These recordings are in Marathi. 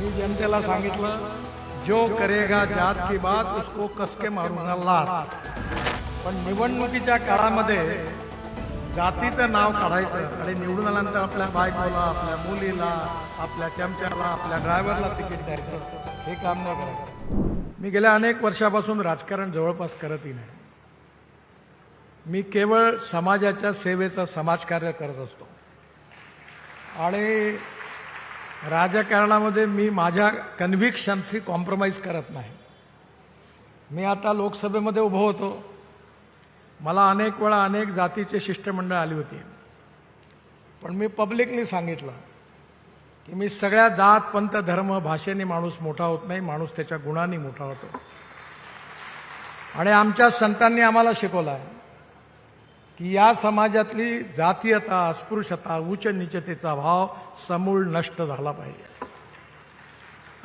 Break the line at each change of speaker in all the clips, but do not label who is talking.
मी जनतेला सांगितलं जो करेगा जात की बात उसको कसके मारूंगा लात. पण निवडणुकीच्या काळामध्ये जातीचं नाव काढायचं आणि निवडून आल्यानंतर आपल्या बायकोला आपल्या मुलीला आपल्या चमच्याला आपल्या ड्रायव्हरला तिकीट द्यायचं हे काम न करायचं. मी गेल्या अनेक वर्षापासून राजकारण जवळपास करतही नाही. मी केवळ समाजाच्या सेवेचं समाजकार्य करत असतो. आणि राजकारणामध्ये मी माझ्या कन्व्हिक्शनशी कॉम्प्रोमाइज करत नाही. मी आता लोकसभेमध्ये उभं होतो. मला अनेक वेळा अनेक जातीचे शिष्टमंडळ आली होती. पण मी पब्लिकली सांगितलं की मी सगळ्या जात पंथ धर्म भाषेने माणूस मोठा होत नाही माणूस त्याच्या गुणांनी मोठा होतो. आणि आमच्या संतांनी आम्हाला शिकवलं आहे. की या समाजातली जातीयता अस्पृश्यता उच्च निचतेचा भाव समूळ नष्ट झाला पाहिजे.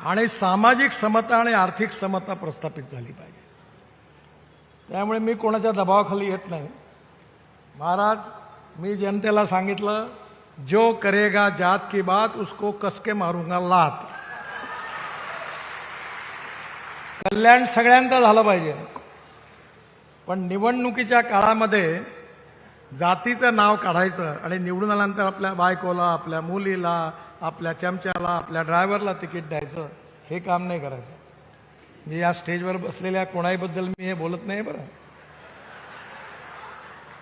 आणि सामाजिक समता आणि आर्थिक समता प्रस्थापित झाली पाहिजे. त्यामुळे मी कोणाच्या दबावाखाली येत नाही. महाराज मी जनतेला सांगितलं जो करेगा जात की बात उसको कसके मारूंगा लात. कल्याण सगळ्यांचं झालं पाहिजे. पण निवडणुकीच्या काळामध्ये जातीचं नाव काढायचं आणि निवडून आल्यानंतर आपल्या बायकोला आपल्या मुलीला आपल्या चमच्याला आपल्या ड्रायव्हरला तिकीट द्यायचं हे काम नाही करायचं. मी या स्टेजवर बसलेल्या कोणाहीबद्दल मी हे बोलत नाही बरं.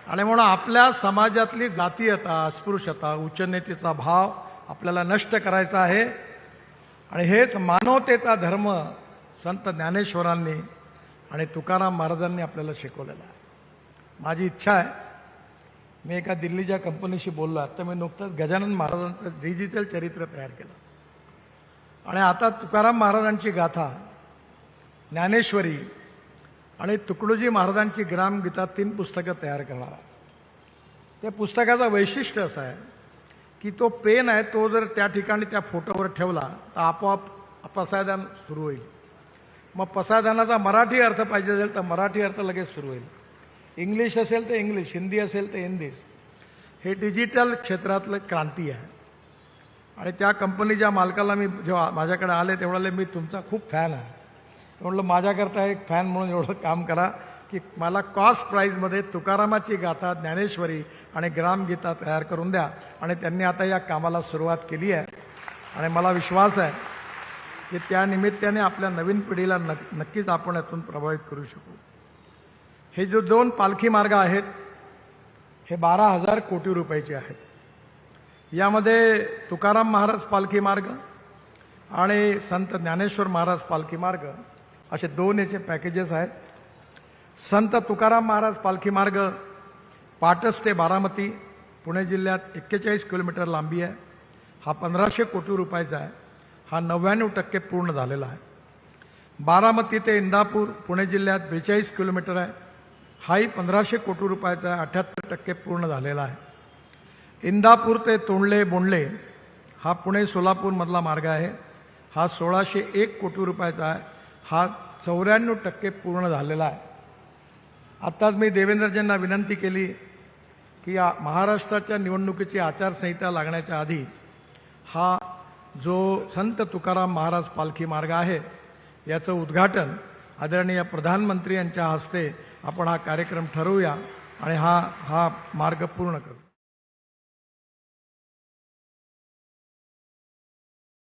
आणि म्हणून आपल्या समाजातली जातीयता अस्पृश्यता उच्चनेतेचा भाव आपल्याला नष्ट करायचा आहे. आणि हेच मानवतेचा धर्म संत ज्ञानेश्वरांनी आणि तुकाराम महाराजांनी आपल्याला शिकवलेला आहे. माझी इच्छा आहे मी एका दिल्लीच्या कंपनीशी बोललो. आता मी नुकतंच गजानन महाराजांचं डिजिटल चरित्र तयार केलं. आणि आता तुकाराम महाराजांची गाथा ज्ञानेश्वरी आणि तुकडोजी महाराजांची ग्रामगीता तीन पुस्तकं तयार करणार त्या पुस्तकाचं वैशिष्ट्य असं आहे की तो पेन आहे तो जर त्या ठिकाणी त्या फोटोवर ठेवला तर आपोआप पसायदान सुरू होईल. मग पसायदानाचा मराठी अर्थ पाहिजे असेल तर मराठी अर्थ लगेच सुरू होईल. इंग्लिश असेल तर इंग्लिश हिंदी असेल तर हिंदी. हे डिजिटल क्षेत्रातलं क्रांती आहे. आणि त्या कंपनीच्या मालकाला मी जेव्हा माझ्याकडे आले तेवढ्याला मी तुमचा खूप फॅन आहे. म्हटलं माझ्याकरता एक फॅन म्हणून एवढं काम करा की मला कॉस्ट प्राईजमध्ये तुकारामाची गाथा ज्ञानेश्वरी आणि ग्रामगीता तयार करून द्या. आणि त्यांनी आता या कामाला सुरुवात केली आहे. आणि मला विश्वास आहे की त्या निमित्ताने आपल्या नवीन पिढीला नक्कीच आपण यातून प्रभावित करू शकू. हे जो दोन पालखी मार्ग आहेत हे बारा हजार कोटी रुपयाचे आहेत. यामध्ये तुकाराम महाराज पालखी मार्ग आणि संत ज्ञानेश्वर महाराज पालखी मार्ग असे दोन याचे पॅकेजेस आहेत. संत तुकाराम महाराज पालखी मार्ग पाटस ते बारामती पुणे जिल्ह्यात एक्केचाळीस किलोमीटर लांबी आहे. हा पंधराशे कोटी रुपयाचा आहे. हा नव्याण्णव टक्के पूर्ण झालेला आहे. बारामती ते इंदापूर पुणे जिल्ह्यात बेचाळीस किलोमीटर आहे. हाही पंधराशे कोटी रुपयाचा आहे अठ्याहत्तर टक्के पूर्ण झालेला आहे. इंदापूर ते तोंडले बोंडले हा पुणे सोलापूरमधला मार्ग आहे. हा सोळाशे एक कोटी रुपयाचा आहे हा चौऱ्याण्णव टक्के पूर्ण झालेला आहे. आत्ताच मी देवेंद्रजींना विनंती केली की या महाराष्ट्राच्या निवडणुकीची आचारसंहिता लागण्याच्या आधी हा जो संत तुकाराम महाराज पालखी मार्ग आहे याचं उद्घाटन आदरणीय प्रधानमंत्री यांच्या हस्ते आपण हा कार्यक्रम ठरवूया आणि हा हा मार्ग पूर्ण करू.